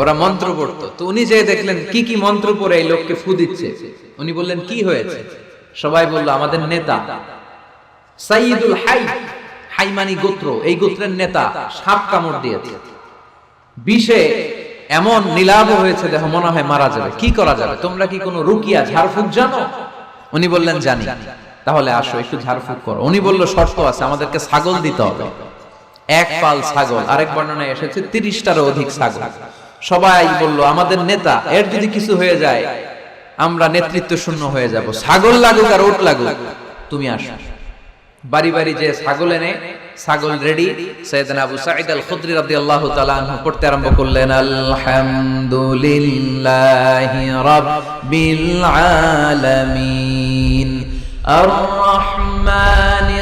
ওরা মন্ত্র পড়তো তো উনি যে দেখলেন, কি কি মন্ত্র পরে এই লোককে ফু দিচ্ছে? উনি বললেন, কি হয়েছে? সবাই বলল, আমাদের নেতা। সাইদুল হাই, হাইমানি গোত্র, এই গোত্রের নেতা, সাপ কামড় দিয়েছে। বিষে এমন হয়েছে দেখো মনে হয় মারা যাবে। কি করা যাবে? তোমরা কি কোনো রুকিয়া ঝাড়ফুঁক জানো? উনি বললেন, জানি। তাহলে আসো, একটু ঝাড়ফুঁক করো। উনি বলল, শর্ত আছে, আমাদেরকে ছাগল দিতে হবে। এক পাল ছাগল, আরেক বর্ণনায় এসেছে, তিরিশটারও অধিক ছাগল। সবাই বলল, আমাদের নেতা, এর যদি কিছু হয়ে যায়, আমরা নেতৃত্ব শূন্য হয়ে যাব। ছাগল লাগুক আর ওট লাগুক, তুমি আসো। বাড়ি বাড়ি যে ছাগল এনে, ছাগল রেডি সৈয়দনা আবু সাঈদ আল খুদরি রাদিয়াল্লাহু তাআলা আনহু পড়তে আরম্ভ করলেন, আলহামদুলিল্লাহি রাব্বিল আলামিন আর রহমানির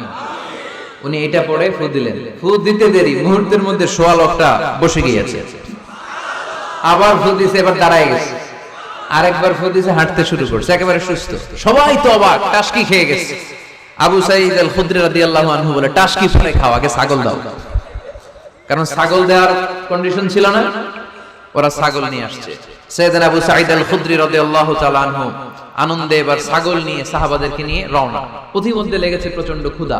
উনি এটা পড়ে ফু দিলেন। ফু দিতে দেরি, মুহূর্তের মধ্যে সোয়া লোকটা বসে গিয়েছে। আবার ফু দিছে, এবার দাঁড়ায় গেছে। আরেকবার ফদিসে হাঁটতে শুরু করছে, একেবারে সুস্থ। সবাই তো অবাক, টাসকি খেয়ে গেছে। আবু সাইদ আল খুদ্রি রাদিয়াল্লাহু আনহু বলে, টাসকি শুনে খাও, আগে ছাগল দাও। কারণ ছাগল দেওয়ার কন্ডিশন ছিল না, ওরা ছাগল নিয়ে আসছে। সাইয়েদনা আবু সাইদ আল খুদ্রি রাদিয়াল্লাহু তাআলা আনহু আনন্দে এবার ছাগল নিয়ে, সাহাবাদেরকে নিয়ে রওনা। পথিমধ্যে লেগেছে প্রচণ্ড ক্ষুধা।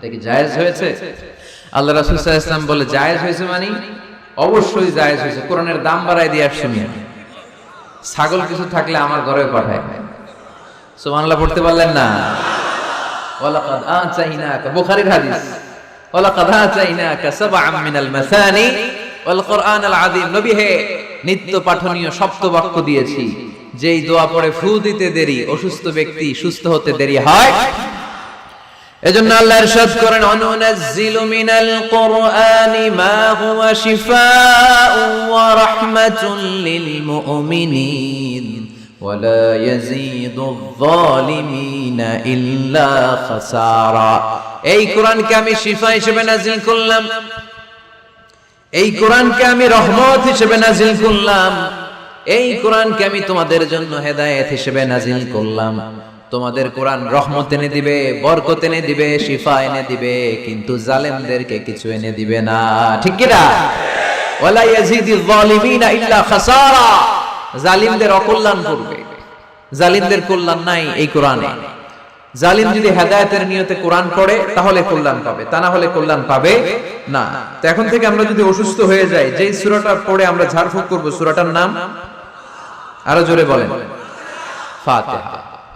এটা কি জায়েজ হয়েছে? আল্লাহ রাসুল ইসলাম বলে, জায়েজ হয়েছে মানে? অবশ্যই জায়েজ হয়েছে। কোরআনের দাম বাড়ায় দিয়ে আসছি ছাগল কিছু থাকলে আমার ঘরে পাঠায়। সুবহানাল্লাহ, পড়তে পারলেন না? ওয়ালাকাদ আতাইনাকা, বুখারীর হাদিস। ওয়ালাকাদ আতাইনাকা সাবআম মিনাল মাসানি ওয়াল আযীম। নবী হে, নিত্য পাঠনীয় সপ্ত বাক্য দিয়েছি। যেই দোয়া পড়ে ফু দিতে দেরি, অসুস্থ ব্যক্তি সুস্থ হতে দেরি হয় এজন্য আল্লাহ ইরশাদ করেন অনুনাজ্জিলু মিনাল কোরআনি মা হুয়া শিফাউন ওয়া রাহমাতুন লিল মুমিনিন ولا يزيد الظالمين إلا خسارا এই কোরআনকে আমি শিফা হিসেবে নাজিল করলাম এই কোরআনকে আমি রহমত হিসেবে নাজিল করলাম এই কোরআনকে আমি তোমাদের জন্য হেদায়েত হিসেবে নাজিল করলাম তোমাদের কোরআন রহমত এনে দিবে, বরকত এনে দিবে, শিফা এনে দিবে, কিন্তু জালেমদেরকে কিছু এনে দিবে না। ঠিক কি না? ওয়ালা ইয়াজিদিল যালিমিনা ইল্লা খাসারা। জালিমদের অকল্যাণ করবে। জালিমদের কল্যাণ নাই এই কোরআনে। জালিম যদি হেদায়েতের নিয়তে কোরআন পড়ে, তাহলে কল্যাণ পাবে। তা না হলে কল্যাণ পাবে না। তো এখন থেকে আমরা যদি অসুস্থ হয়ে যাই, যেই সূরাটা পড়ে আমরা ঝাড়ফুঁক করব, সূরাটার নাম? আরও জোরে বলেন। ফাতিহা।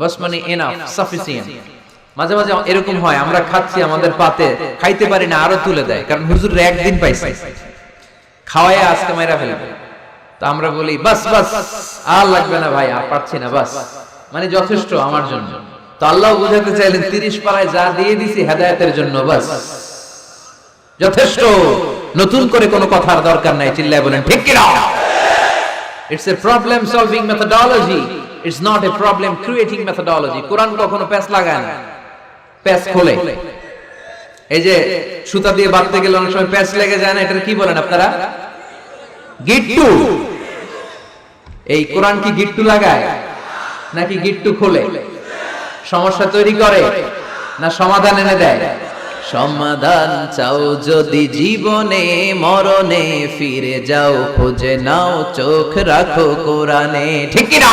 বাস মানে এনাফ সাফিসিয়েন্ট মাঝে মাঝে এরকম হয়, আমরা খাচ্ছি, আমাদের পাতে, খাইতে পারি না, আরও তুলে দেয়, কারণ হুজুর একদিন পাইছে। খাওয়ায় আজকে মেরা ফেলবে। তো আমরা বলি, বাস বাস, আর লাগবে না ভাই, আর পাচ্ছি না, বাস। মানে যথেষ্ট আমার জন্য। তো আল্লাহ বুঝাতে চাইলেন, তিরিশ পাড়ায় যা দিয়ে দিছি, হেদায়তের জন্য, বাস। যথেষ্ট। নতুন করে কোনো কথার দরকার নাই, চিল্লায় বলেন, ঠিক কিনা? It's a problem solving methodology it's not a problem creating methodology Quran কখনো প্যাচ লাগায় না। প্যাচ খোলে। এই যে সুতা দিয়ে বাঁধতে গেলে অনেক সময় প্যাচ লেগে যায় না, এটার কি বলেন আপনারা? গিট্টু। এই কোরআন কি গিট্টু লাগায়? নাকি গিট্টু খোলে? সমস্যা তৈরি করে না সমাধান এনে দেয়? সমাধান চাও যদি জীবনে, মরণে ফিরে যাও, খুঁজে নাও, চোখ রাখো কোরআনে। ঠিক না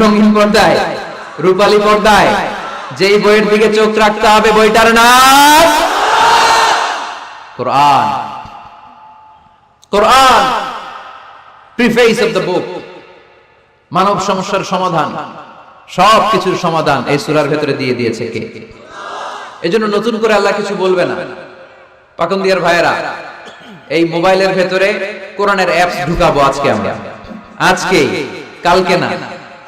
রঙিন পর্দায়, রূপালী পর্দায়, যেই বইয়ের দিকে চোখ রাখতে হবে বইটার নাম Quran. Quran preface of the book মানব সমস্যার সমাধান সব কিছুর সমাধান এই সূরার ভেতরে দিয়ে দিয়েছে কে? এজন্য নতুন করে আল্লাহ কিছু বলবে না। পাকন্দিয়ার ভাইয়েরা, এই মোবাইলের ভেতরে কোরআনের অ্যাপস ঢুকাবো আজকে আমরা। আজকে কালকে না।